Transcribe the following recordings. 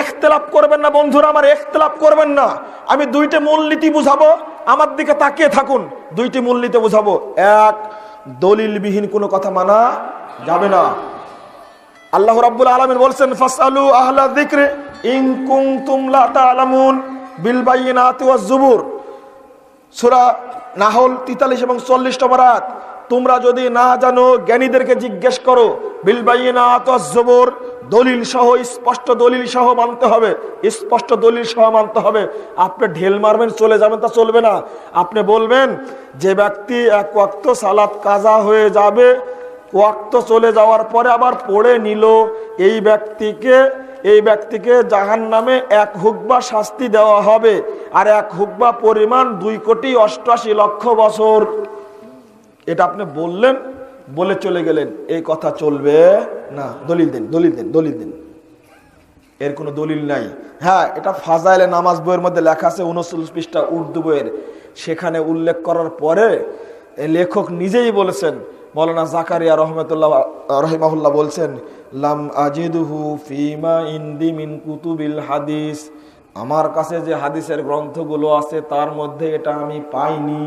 এখতেলাপ করবেন না, বন্ধুরা, আমার এখতেলাপ করবেন না। আমি দুইটি মূলনীতি বুঝাবো, আমার দিকে তাকিয়ে থাকুন। দুইটি মূলনীতি বুঝাবো। এক, দলিলবিহীন কোনো কথা মানা যাবে না। আল্লাহ রাব্বুল আলামিন বলছেন, ফাসআলু আহলা যিকরি ইন কুনতুম লা তা'লামুন বিল বাইয়িনাতি ওয়াজ জুবুর সূরা নাহল 43 এবং 40 নম্বর আয়াত তোমরা যদি না জানো, জ্ঞানীদেরকে জিজ্ঞেস করো, বিল বাইয়িনাতি ওয়াজ জুবুর, দলিল সহ, স্পষ্ট দলিল সহ মানতে হবে। স্পষ্ট দলিল সহ মানতে হবে। আপনি ঢেল মারবেন, চলে যাবেন তা চলবে না। আপনি বলবেন যে ব্যক্তি এক ওয়াক্ত সালাত কাজা হয়ে যাবে, ওয়াক্ত চলে যাওয়ার পরে আবার পড়ে নিল। এই ব্যক্তিকে এই ব্যক্তিকে জাহান নামে এক হুকবা শাস্তি দেওয়া হবে। আর এক হুকবা পরিমাণ দুই কোটি অষ্টআশি লক্ষ বছর। এটা আপনি বললেন, বলে চলে গেলেন, এই কথা চলবে না। দলিল দিন দলিল দিন দলিল দিন। এর কোনো দলিল নাই। হ্যাঁ এটা ফাজাইলে নামাজ বইয়ের মধ্যে লেখা আছে, উনচল্লিশ পৃষ্ঠা উর্দু বইয়ের। সেখানে উল্লেখ করার পরে লেখক নিজেই বলেছেন, মৌলানা জাকারিয়া রহমতুল্লাহ, রহিমাহুল্লাহ বলছেন, লাম আজিদুহু ফিমা ইন্দি মিন কুতুবিল হাদিস। আমার কাছে যে হাদিসের গ্রন্থগুলো আছে, তার মধ্যে এটা আমি পাইনি।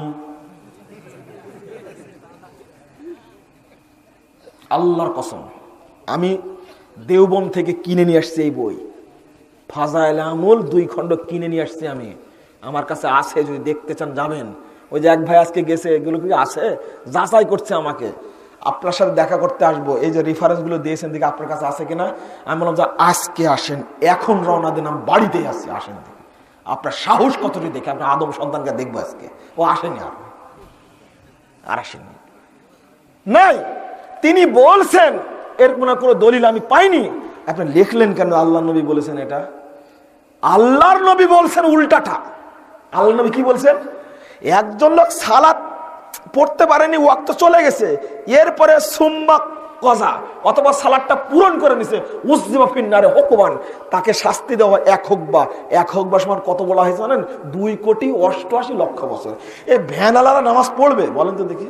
আল্লাহর কসম, আমি দেওবন থেকে কিনে নিয়ে আসছি এই বই। ফাজাইল আমল দুই খণ্ড কিনে নিয়ে আসছি আমি। আমার কাছে আছে, যদি দেখতে চান যাবেন। ওই যে এক ভাই আজকে গেছে, এগুলো কি আছে? যাচাই করছে আমাকে। আপনার সাথে দেখা করতে আসব। এই যে রেফারেন্সগুলো দিয়েছেন দিকে আপনার কাছে আছে কিনা। আমি বললাম যে, আজকে আসেন। এখন রওনা দিন আমি বাড়িতেই আসছি আসেন দিকে আপনার সাহস কতটি দেখে? আপনার আদম সন্তানকে দেখব আজকে। ও আসেনি আর। আর আসেনি। নাই! তিনি বলছেন, এর কোনো কোনো দলিল আমি পাইনি। আপনি লিখলেন কেন আল্লাহ নবী বলেছেন এটা? আল্লাহর নবী বলছেন উল্টাটা। আল্লাহ নবী কি বলছেন? একজন লোক সালাত পড়তে পারেনি, ওয়াক্ত চলে গেছে, এরপরে সুম্মা কজা, অথবা সালাদটা পূরণ করে নিছে, উসজিবা ফিন্নারে হকুমান তাকে শাস্তি দেওয়া এক হকবা। এক হকবা সমান কত বলা হয়েছে জানেন? দুই কোটি অষ্টআশি লক্ষ বছর। এই ভ্যানালারা নামাজ পড়বে, বলেন তো দেখি।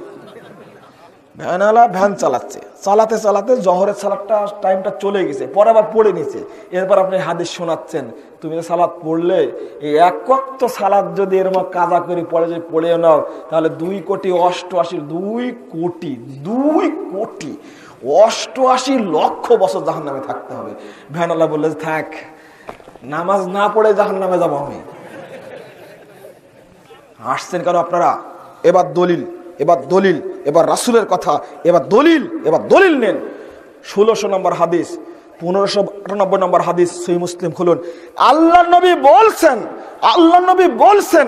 ভ্যানওয়ালা ভ্যান চালাচ্ছে। চালাতে চালাতে জহরের সালাদটা, টাইমটা চলে গেছে। পরে আবার পড়ে নিছে। এরপর আপনি হাদিস শোনাচ্ছেন, তুমি সালাদ পড়লে, এই এক সালাদ যদি এরকম কাজা করে পড়ে যদি পড়ে নাও, তাহলে দুই কোটি অষ্টআশি দুই কোটি দুই কোটি অষ্টআশি লক্ষ বছর জাহান নামে থাকতে হবে। ভ্যানওয়ালা বললে, থাক, নামাজ না পড়ে জাহান নামে যাব আমি। আসছেন কেন আপনারা? এবার দলিল এবার দলিল। এবার রাসুলের কথা, এবার দলিল এবার দলিল নেন। ষোলোশো নম্বর হাদিস, পনেরোশো আটানব্বই নম্বর হাদিস সেই মুসলিম খুলুন। আল্লাহ নবী বলছেন, আল্লাহ নবী বলছেন,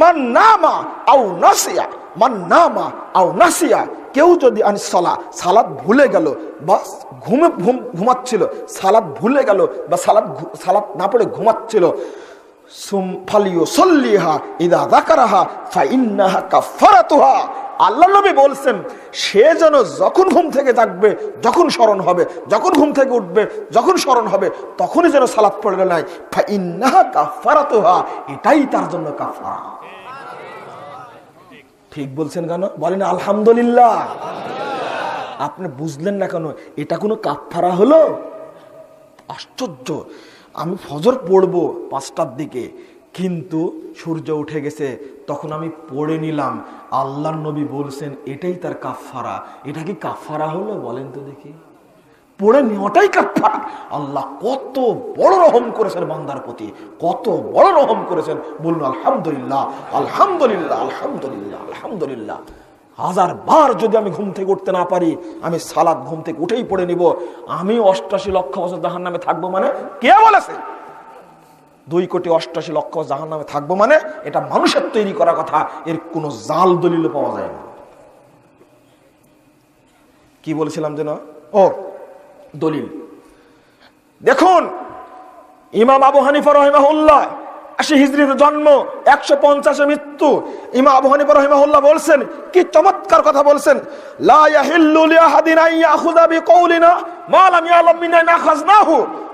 মান নামা আউ নাসিয়া, মান নামা আউ নাসিয়া। কেউ যদি আনি সালা সালাদ ভুলে গেল, বা ঘুমে ঘুম, ঘুমাচ্ছিল সালাদ ভুলে গেল, বা সালাদ সালাদ না পড়ে ঘুমাচ্ছিল, সুম ফালিও সল্লিহা ইদা দাকারাহা ফাইন্নাহা কাফারাতুহা আল্লাহ নবী বলছেন, সে যেন যখন ঘুম থেকে জাগবে, যখন স্মরণ হবে, যখন ঘুম থেকে উঠবে, যখন স্মরণ হবে, তখনই যেন সালাত পড়লে নাই। কাফারাতুহা এটাই তার জন্য কাফারা ঠিক বলছেন কেন? বলেন, আলহামদুলিল্লাহ। আপনি বুঝলেন না কেন, এটা কোনো কাফারা হলো? আশ্চর্য। আমি ফজর পড়ব পাঁচটার দিকে কিন্তু সূর্য উঠে গেছে, তখন আমি পড়ে নিলাম। আল্লাহর নবী বলছেন, এটাই তার কাফারা এটা কি কাফারা হলো বলেন তো দেখি। পড়ে নেওয়াটাই কাফারা আল্লাহ কত বড় রহম করেছেন বান্দার প্রতি, কত বড় রহম করেছেন। বলুন, আলহামদুলিল্লাহ আলহামদুলিল্লাহ আলহামদুলিল্লাহ আলহামদুলিল্লাহ। হাজার বার যদি আমি ঘুম থেকে উঠতে না পারি, আমি সালাদ ঘুম থেকে উঠেই পড়ে নিব। আমি অষ্টাশি লক্ষ বছর জাহান নামে থাকব মানে কে বলেছে? দুই কোটি অষ্টাশি লক্ষ জাহান নামে থাকব মানে এটা মানুষের তৈরি করা কথা, এর কোনো জাল দলিল পাওয়া যায় না। কি বলেছিলাম যেন? ও, দলিল। দেখুন, ইমাম আবু হানিফা রহিমাহুল্লাহ আশি হিজড়িতে জন্ম, একশো পঞ্চাশে মৃত্যু। ইমা আবু হানিফা রহিমাহুল্লাহ বলছেন, কি চমৎকার কথা বলছেন, লা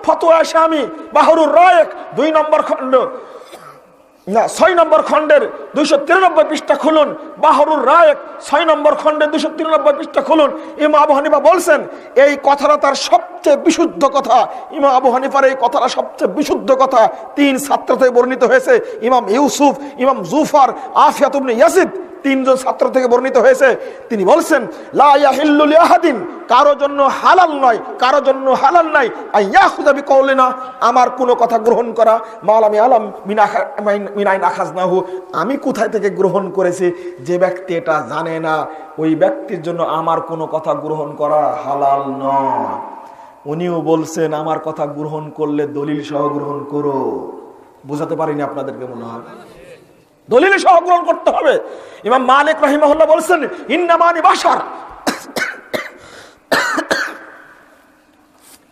ফতোয়া শামি বাহরুর রায়েক, দুই নম্বর খণ্ড। না, ছয় নম্বর খণ্ডের দুইশো তিরানব্বই পৃষ্ঠা খুলুন। বাহরুর রায় ছয় নম্বর খণ্ডের দুইশো তিরানব্বই পৃষ্ঠা খুলুন। ইমা আবু হানিফা বলছেন, এই কথাটা তার সবচেয়ে বিশুদ্ধ কথা। ইমা আবু হানিফার এই কথাটা সবচেয়ে বিশুদ্ধ কথা। তিন ছাত্র থেকে বর্ণিত হয়েছে, ইমাম ইউসুফ, ইমাম জুফার আফিয়াতুবনে ইয়াসিদ। তিনজন ছাত্র থেকে বর্ণিত হয়েছে। তিনি বলছেন, লা ইয়াহিল্লু লিআহাদিন, কারও জন্য হালাল নয়, কারও জন্য হালাল নাই। আইয়াখুযাবি না আমার কোনো কথা গ্রহণ করা। মালামি আলাম মিনা মিনাইন আখাজনাহু, আমি কোথায় থেকে গ্রহণ করেছি? যে ব্যক্তি এটা জানে না, ওই ব্যক্তির জন্য আমার কোনো কথা গ্রহণ করা হালাল নয়। উনিও বলছেন, আমার কথা গ্রহণ করলে দলিল সহ গ্রহণ করো। বোঝাতে পারিনি আপনাদেরকে মনে হয়। দলিল সহ গ্রহণ করতে হবে। ইমাম মালিক রহিমহল্লা বলছেন ইন্নামানি বাসার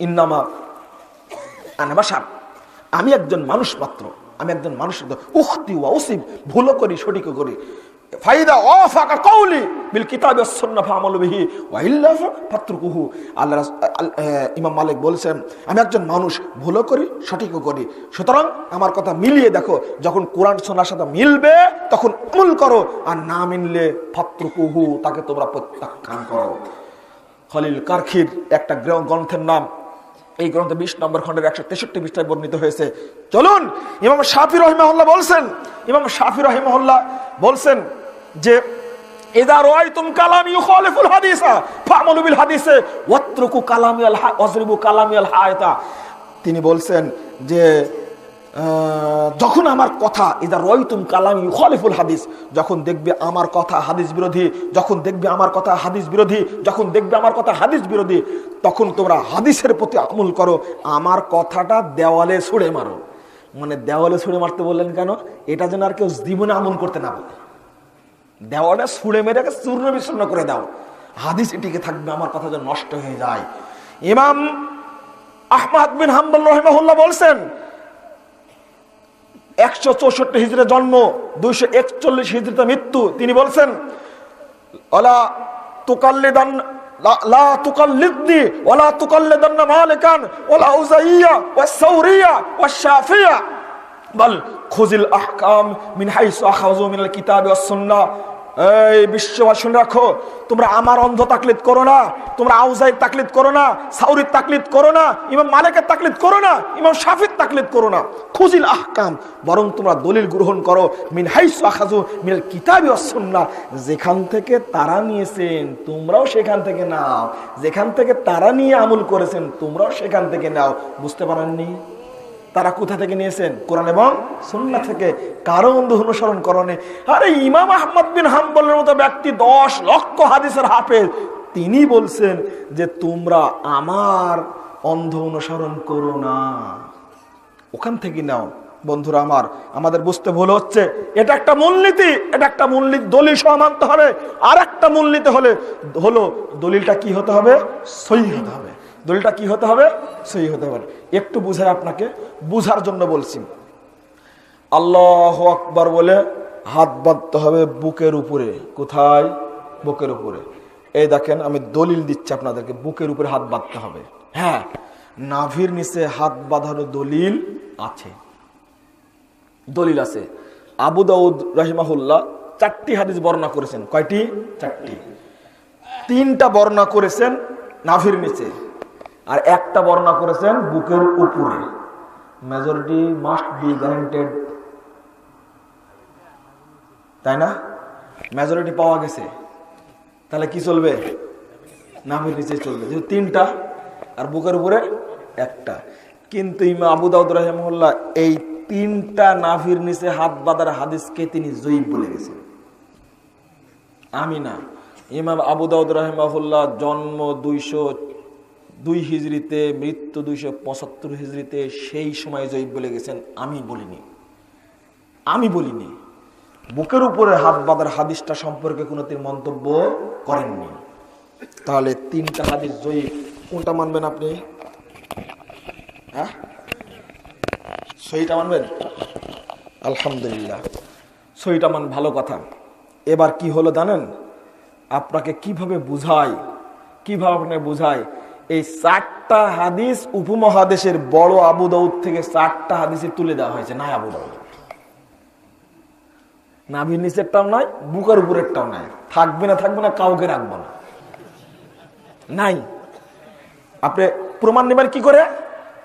ইন্নামা আনা বাসার আমি একজন মানুষ মাত্র। আমি একজন মানুষ। উখতি ওয়া উসিব, ভুলও করি, সঠিকও করি। আমি একজন মানুষ, ভুলও করি, সঠিকও করি। সুতরাং আমার কথা মিলিয়ে দেখো, যখন কোরআন সোনার সাথে মিলবে, তখন আমল করো, আর না মিললে ফাতরুকুহু, তাকে তোমরা প্রত্যাখ্যান করো। খলিল কারখির একটা গ্রন্থের নাম, এই গ্রন্থে বিশ নম্বর খণ্ডের একশো তেষট্টি পৃষ্ঠায় বর্ণিত হয়েছে। চলুন, ইমাম শাফি রহিমহল্লা বলছেন, ইমাম শাফি রহিমহল্লা বলছেন যে এদা রাআইতুম কালামি ইউখালিফুল হাদিসা, ফা'মালু বিল হাদিসে, ওয়াত্রুকু কালামি আল হা, ওয়াজরিবু কালামি হায়তা। তিনি বলছেন যে যখন আমার কথা, ইদা রয়তুম কালামি ইউখালিফুল হাদিস যখন দেখবে আমার কথা হাদিস বিরোধী, যখন দেখবে আমার কথা হাদিস বিরোধী, যখন দেখবে আমার কথা হাদিস বিরোধী, তখন তোমরা হাদিসের প্রতি আমল করো, আমার কথাটা দেওয়ালে ছুঁড়ে মারো। মানে দেওয়ালে ছুঁড়ে মারতে বললেন কেন? এটা যেন আর কেউ জীবনে আমল করতে না পারে দেওয়ালে ছুঁড়ে মেরে একে চূর্ণ বিচূর্ণ করে দাও। হাদিস এটিকে থাকবে, আমার কথা যেন নষ্ট হয়ে যায়। ইমাম আহমাদ বিন হাম্বল রহমাহুল্লাহ বলছেন, একশো চৌষট্টি হিজড়ে জন্ম, দুইশো একচল্লিশ হিজড়িতে মৃত্যু। তিনি বলছেন ওলা তুকাল্লিদান, লা- তুকাল্লিদনি ওলা তুকাল্লিদান্না মালিকান ওলা উজাইয়া, ওয়া সাউরিয়া, ওয়া শাফিয়া। বল, খুজিল আহকাম মিন হাইসু আখাযু মিনাল কিতাবি ওয়াস এই বিশ্ববাসী শুনে রাখো। তোমরা আমার অন্ধ তাকলিদ করো না, তোমরা আউজাইর তাকলিদ করো না সাউরির তাকলিদ করো না, ইমাম মালিকের তাকলিদ করো না, ইমাম শাফির তাকলিদ করো না। খুজিল আহকাম, বরং তোমরা দলিল গ্রহণ করো, মিন হাইসু আখাযু মিনাল কিতাবি সুন্নাহ যেখান থেকে তারা নিয়েছেন, তোমরাও সেখান থেকে নাও। যেখান থেকে তারা নিয়ে আমল করেছেন, তোমরাও সেখান থেকে নাও। বুঝতে পারেননি? তারা কোথা থেকে নিয়েছেন? কোরআন এবং সুন্না থেকে। কারও অন্ধ অনুসরণ করণে আরে ইমাম আহমদ বিন হাম্বলের মতো ব্যক্তি দশ লক্ষ হাদিসের হাফেজ, তিনি বলছেন যে তোমরা আমার অন্ধ অনুসরণ করো না। ওখান থেকে নাও। বন্ধুরা আমার, আমাদের বুঝতে ভুল হচ্ছে। এটা একটা মূলনীতি, এটা একটা মূলনীতি, দলিল সহ হবে। আর একটা মূলনীতি হলে, হলো দলিলটা কি হতে হবে? সহি হতে হবে। দলিলটা কি হতে হবে? সহি হতে হবে। একটু বুঝাই আপনাকে, বুঝার জন্য বলছি। আল্লাহ আকবার বলে হাত বাঁধতে হবে বুকের উপরে। কোথায়? বুকের উপরে। এই দেখেন, আমি দলিল দিচ্ছি আপনাদেরকে, বুকের উপরে হাত বাঁধতে হবে। হ্যাঁ নাভির নিচে হাত বাঁধানো দলিল আছে। দলিল আছে। আবু দাউদ রাহিমাহুল্লাহ চারটি হাদিস বর্ণনা করেছেন। কয়টি? চারটি। তিনটা বর্ণনা করেছেন নাভির নিচে। আর একটা বর্ণনা করেছেন বুকের উপরে। মেজরিটি মাস্ট বি গ্যারেন্টেড তাই না? মেজরিটি পাওয়া গেছে। তাহলে কি চলবে? নামের নিচে চলবে। যেহেতু তিনটা, আর বুকের উপরে একটা। কিন্তু ইমা আবু দাউদ রহমুল্লাহ এই তিনটা নাভির নিচে হাত বাঁধার হাদিসকে তিনি জয়ীব বলে গেছেন। আমি না। ইমাম আবু দাউদ রহমাহুল্লাহ জন্ম দুইশো দুই হিজড়িতে, মৃত্যু দুইশো পঁচাত্তর হিজড়িতে সেই সময় জয়ীব বলে গেছেন, আমি বলিনি। আমি বলিনি। বুকের উপরে হাত বাঁধার হাদিসটা সম্পর্কে কোনো তিনি মন্তব্য করেননি। তাহলে তিনটা হাদিস জয়ী কোনটা মানবেন আপনি? হ্যাঁ? সহিটা মানবেন? আলহামদুলিল্লাহ। সহিটা মান ভালো কথা। এবার কি হলো জানেন? আপনাকে কীভাবে বুঝায়? কীভাবে আপনাকে বুঝায়? এই চারটা হাদিস উপমহাদেশের বড় আবু দাউদ থেকে চারটা হাদিসে তুলে দেওয়া হয়েছে না আবু দাউদ। নাভির নিচেরটাও নাই, বুকের উপরেরটাও নাই। থাকবে না থাকবে না, কাউকে রাখব না। নাই। আপনি প্রমাণ নেবেন কি করে?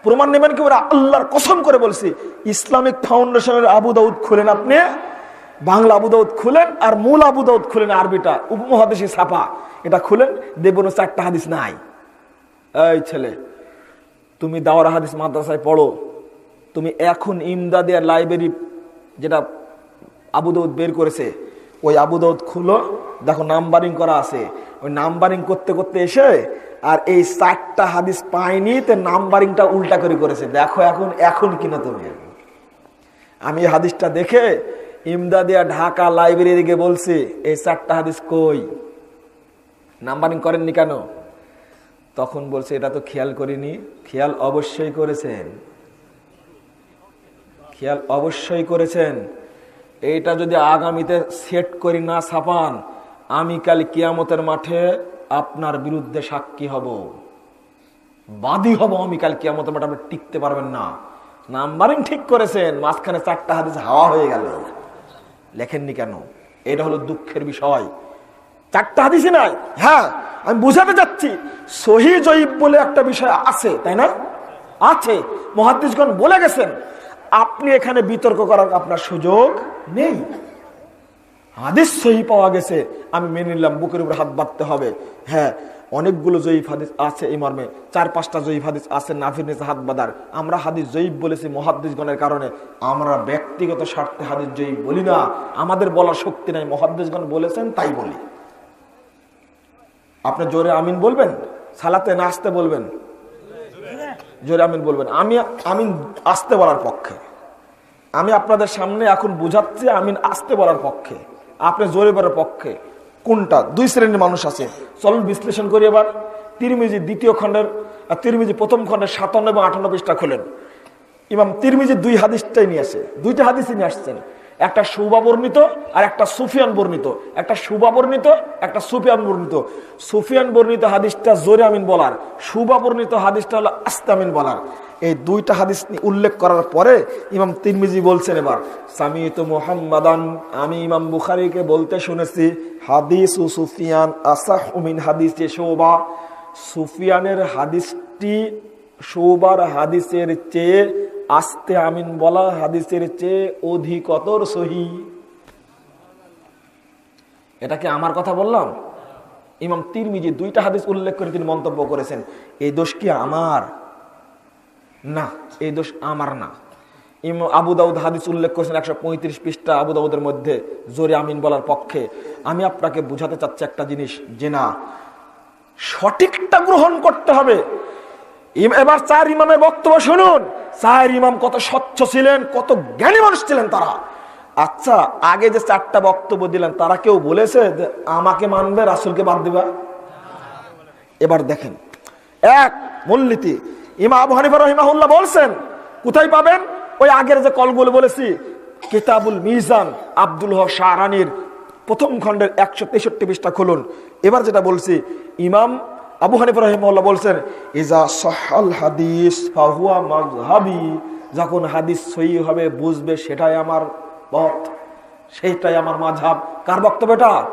প্রমাণ নেবেন কি করে? আল্লাহর কসম করে বলছি, ইসলামিক ফাউন্ডেশনের আবু দাউদ খুলেন আপনি, বাংলা আবু দাউদ খুলেন আর মূল আবু দাউদ খুলেন আরবিটা, উপমহাদেশি ছাপা। এটা খুলেন হচ্ছে চারটা হাদিস নাই। এই ছেলে, তুমি দাওয়ার হাদিস মাদ্রাসায় পড়ো। তুমি এখন ইমদাদিয়া লাইব্রেরি যেটা আবু দাউদ বের করেছে, ওই আবু দাউদ খুলো, দেখো নাম্বারিং করা আছে। ওই নাম্বারিং করতে করতে এসে আর এই চারটা হাদিস পাইনি তো নাম্বারিংটা উল্টা করে করেছে। দেখো এখন এখন কিনা তুমি? আমি হাদিসটা দেখে ইমদাদিয়া ঢাকা লাইব্রেরি গিয়ে বলছি, এই চারটা হাদিস কই? নাম্বারিং করেননি কেন? তখন বলছে, এটা তো খেয়াল করিনি। খেয়াল অবশ্যই করেছেন। খেয়াল অবশ্যই করেছেন। এইটা যদি আগামীতে সেট করি না ছাপান আমি কাল কিয়ামতের মাঠে আপনার বিরুদ্ধে সাক্ষী হব। বাদী হব আমি কাল কিয়ামতের মাঠে, আপনি টিকতে পারবেন না। নাম্বারিং ঠিক করেছেন, মাঝখানে চারটা হাদিস হাওয়া হয়ে গেল। লেখেননি কেন? এটা হলো দুঃখের বিষয়। চারটা হাদিসই নাই? হ্যাঁ আমি বুঝাতে যাচ্ছি, সহি জয়ীব বলে একটা বিষয় আছে, তাই না আছে। মহাদিসগণ বলে গেছেন, আপনি এখানে বিতর্ক করার আপনার সুযোগ নেই। হাদিস সহি পাওয়া গেছে, আমি মেনে নিলাম, বুকের উপর হাত বাঁধতে হবে। হ্যাঁ অনেকগুলো জয়ীফ হাদিস আছে এই মর্মে, চার পাঁচটা জয়ীফ হাদিস আছে, নাফির নিচে হাত বাঁধার। আমরা হাদিস জয়ীফ বলেছি মহাদ্দেশগণের কারণে, আমরা ব্যক্তিগত স্বার্থে হাদিস জয়ীফ বলি না। আমাদের বলার শক্তি নাই, মহাদ্দেশগণ বলেছেন তাই বলি। আপনি জোরে আমিন বলবেন? সালাতে না আসতে বলবেন? জোরে আমিন বলবেন। আমি আমিন আসতে বলার পক্ষে। আমি আপনাদের সামনে এখন বুঝাচ্ছি আমিন আসতে বলার পক্ষে। আপনি জোরে বলার পক্ষে। কোনটা? দুই শ্রেণির মানুষ আছে। চলুন বিশ্লেষণ করি এবার। তিরমিজি দ্বিতীয় খণ্ডের তিরমিজি প্রথম খণ্ডের সাতান্ন এবং আটান্ন পৃষ্ঠা খোলেন। ইমাম তিরমিজি দুই হাদিসটাই নিয়ে আসে। দুইটা হাদিসই নিয়ে আসছেন। একটা সুবা বর্ণিত আর একটা সুফিয়ান বর্ণিত। একটা সুবা বর্ণিত, একটা সুফিয়ান বর্ণিত। সুফিয়ান বর্ণিত হাদিসটা জোরে আমিন বলার। সুবা বর্ণিত হাদিসটা হলো আস্তামিন বলার। এই দুইটা হাদিস উল্লেখ করার পরে ইমাম তিরমিজি বলছেন এবার, সামিত মোহাম্মদান, আমি ইমাম বুখারিকে বলতে শুনেছি, হাদিস ও সুফিয়ান আসাহ উমিন হাদিস শোভা সুফিয়ানের হাদিসটি শোবার হাদিসের চেয়ে আস্তে আমিন বলা হাদিসের চেয়ে অধিকতর সহি। এটা কি আমার কথা বললাম? ইমাম তিরমিজি দুইটা হাদিস উল্লেখ করে তিনি মন্তব্য করেছেন। এই দোষ কি আমার? না, এই দোষ আমার না। ইম আবু দাউদ হাদিস উল্লেখ করেছেন একশো পঁয়ত্রিশ পৃষ্ঠা আবু দাউদের মধ্যে, জোরে আমিন বলার পক্ষে। আমি আপনাকে বুঝাতে চাচ্ছি একটা জিনিস যে না, সঠিকটা গ্রহণ করতে হবে। এবার চার ইমামের বক্তব্য শুনুন। চার ইমাম কত স্বচ্ছ ছিলেন, কত জ্ঞানী মানুষ ছিলেন তারা। আচ্ছা আগে যে চারটা বক্তব্য দিলেন, তারা কেউ বলেছে যে আমাকে মানবে, রাসুলকে বাদ দিবা? এবার দেখেন। এক, মূলনীতি। ইমা আবু হানিফা রহিমাহুল্লাহ বলছেন, কোথায় পাবেন? ওই আগের যে কলগুলো বলেছি, কিতাবুল মিজান, আব্দুল হক শাহরানির প্রথম খণ্ডের একশো তেষট্টি পৃষ্ঠা খুলুন। এবার যেটা বলছি, ইমাম আবু হানিফা রহিমাহুল্লাহ বলছেন, ইজা সহাল হাদিস, ফাহুয়া মাজহাবি যখন হাদিস সহি হবে, বুঝবে সেটাই আমার পথ সেইটাই আমার মাঝহাব কার বক্তব্য এটা?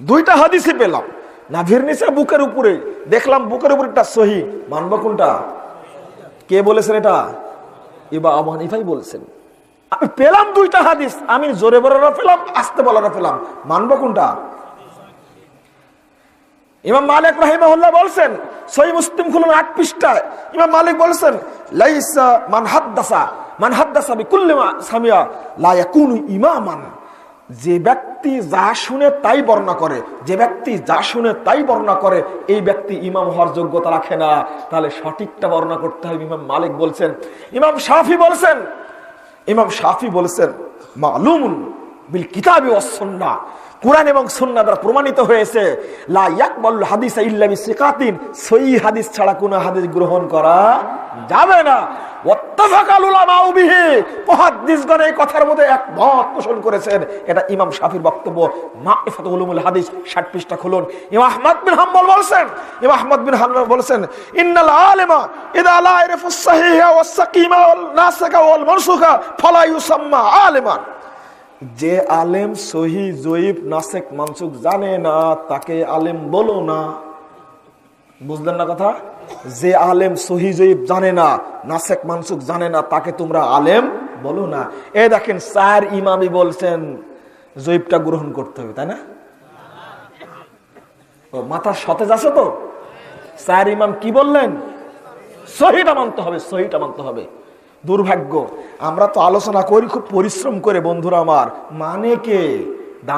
দুইটা হাদিসই পেলাম। নাভির নিচে, বুকের উপরে। দেখলাম বুকের উপরে একটা সহি। মানব কোনটা? কে বলেছেন এটা? এবার আবু হানিফাই বলছেন। আমি পেলাম দুইটা হাদিস। আমি জোরে বলারা পেলাম, আস্তে বলারা পেলাম। মানব কোনটা? ইমাম মালিক রাহিমাহুল্লাহ বলছেন সহি মুসলিম খুলুন আট পৃষ্ঠায়। ইমাম মালিক বলছেন, লাইসা মান হাদ্দাসা মান হাদ্দাসা বিকুল্লি মা সামিয়া, লা ইয়াকুনু ইমামান। যে ব্যক্তি যা শুনে তাই বর্ণনা করে, যে ব্যক্তি যা শুনে তাই বর্ণনা করে, এই ব্যক্তি ইমাম হওয়ার যোগ্যতা রাখে না। তাহলে সঠিকটা বর্ণনা করতে হবে, ইমাম মালিক বলছেন। ইমাম শাফি বলছেন, ইমাম শাফি বলেছেন, মালুমুন বিল কিতাবি ওয়াসুন্না কোরআন এবং সুন্নাহ দ্বারা প্রমাণিত হয়েছে, লা ইয়াকবাল হাদিস ইল্লা বিসিকাতিন, সহি হাদিস ছাড়া কোনো হাদিস গ্রহণ করা যাবে না। কথার মধ্যে একমত পোষণ করেছেন। এটা ইমাম শাফির বক্তব্য। উলুমুল হাদিস 60 পৃষ্ঠা খুলুন। ইমাম আহমদ বিন হাম্বল বলেন ইমাম আহমদ বিন হাম্বল বলেন ইন্নাল আলিমা ইদা লা ইয়ারিফুস সাহিহা ওয়াস সাকিমা ওয়াল নাসিকা ওয়াল মানসুখা, ফালা ইউসাম্মা আলিমান। যে আলেম সহি জয়ীব নাসেক মানসুক জানে না, তাকে আলেম বলো না। বুঝলেন না কথা? যে আলেম সহি জয়ীব জানে না, নাসেক মানসুক জানে না, তাকে তোমরা আলেম বলো না। এ দেখেন, স্যার ইমামি বলছেন জয়ীবটা গ্রহণ করতে হবে, তাই না? ও মাথা সতেজ আছে তো? স্যার ইমাম কি বললেন? সহিটা মানতে হবে, সহিটা মানতে হবে। দুর্ভাগ্য। আমরা তো আলোচনা করি খুব পরিশ্রম করে বন্ধুরা আমার। মানে কে?